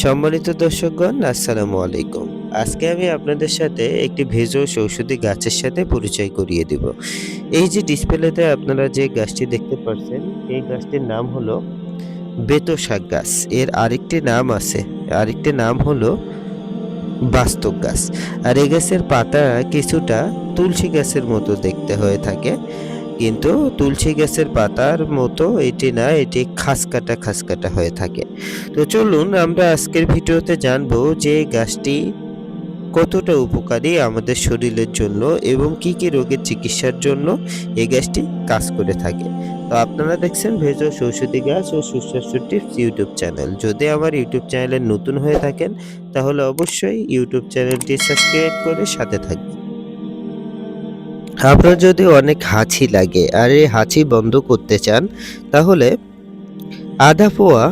সম্মানিত দর্শকগণ, আসসালামু আলাইকুম। আজকে আমি আপনাদের সাথে একটি ভেষজ ঔষধি গাছের সাথে পরিচয় করিয়ে দিব। এই যে ডিসপ্লেতে আপনারা যে গাছটি দেখতে পাচ্ছেন, এই গাছটির নাম হলো বেতো শাক গাছ। এর আরেকটি নাম আছে, আরেকটি নাম হলো বাস্তব গাছ। আর এই গাছের পাতা কিছুটা তুলসী গাছের মতো দেখতে হয়ে থাকে। কিন্তু তুলসী গাছের পাতার মতো এটি না, এটি খাস খাসকাটা খাসকাটা হয়ে থাকে। তো চলুন আমরা আজকের ভিডিওতে জানব যে গাছটি কতটা উপকারী আমাদের শরীরের জন্য এবং কি কি রোগের চিকিৎসার জন্য এই গাছটি কাজ করে থাকে। তো আপনারা দেখছেন ভেষজ ঔষধি গাছ ও সুস্বাস্থ্য টিপস ইউটিউব চ্যানেল। যদি আমার ইউটিউব চ্যানেলে নতুন হয়ে থাকেন, তাহলে অবশ্যই ইউটিউব চ্যানেলটি সাবস্ক্রাইব করে সাথে থাকবেন। আপনার যদি অনেক হাঁচি লাগে আর এই হাঁচি বন্ধ করতে চান, তাহলে আধা পোয়া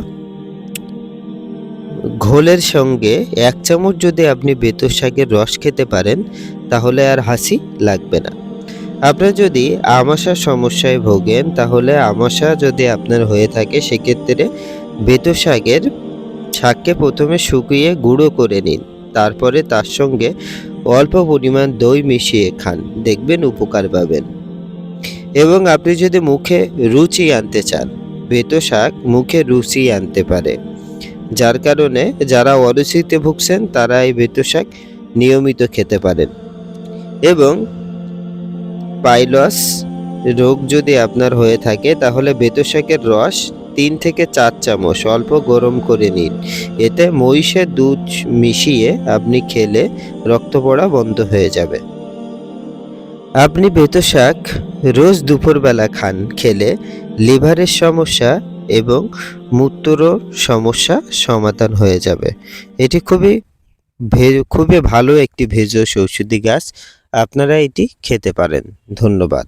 ঘোলের সঙ্গে এক চামচ যদি আপনি বেতর শাকের রস খেতে পারেন, তাহলে আর হাসি লাগবে না। আপনার যদি আমাশার সমস্যায় ভোগেন, তাহলে আমাশা যদি আপনার হয়ে থাকে, সেক্ষেত্রে বেতর শাকের শাককে প্রথমে শুকিয়ে গুঁড়ো করে নিন। তারপরে তার সঙ্গে অল্প পরিমাণ দই মিশিয়ে খান, দেখবেন উপকার পাবেন। এবং আপনি যদি মুখে রুচি আনতে চান, বেতো শাক মুখে রুচি আনতে পারে। যার কারণে যারা অরুচিতে ভুগছেন, তারা এই বেতো শাক নিয়মিত খেতে পারেন। এবং পাইলস রোগ যদি আপনার হয়ে থাকে, তাহলে বেতো শাকের রস তিন থেকে চার চামচ অল্প গরম করে নিন। এতে মহিষের দুধ মিশিয়ে আপনি খেলে রক্ত পড়া বন্ধ হয়ে যাবে। আপনি বেতো শাক রোজ দুপুরবেলা খান, খেলে লিভারের সমস্যা এবং মূত্র সমস্যা সমাধান হয়ে যাবে। এটি খুবই খুবই ভালো একটি ভেষজ ঔষধি গাছ। আপনারা এটি খেতে পারেন। ধন্যবাদ।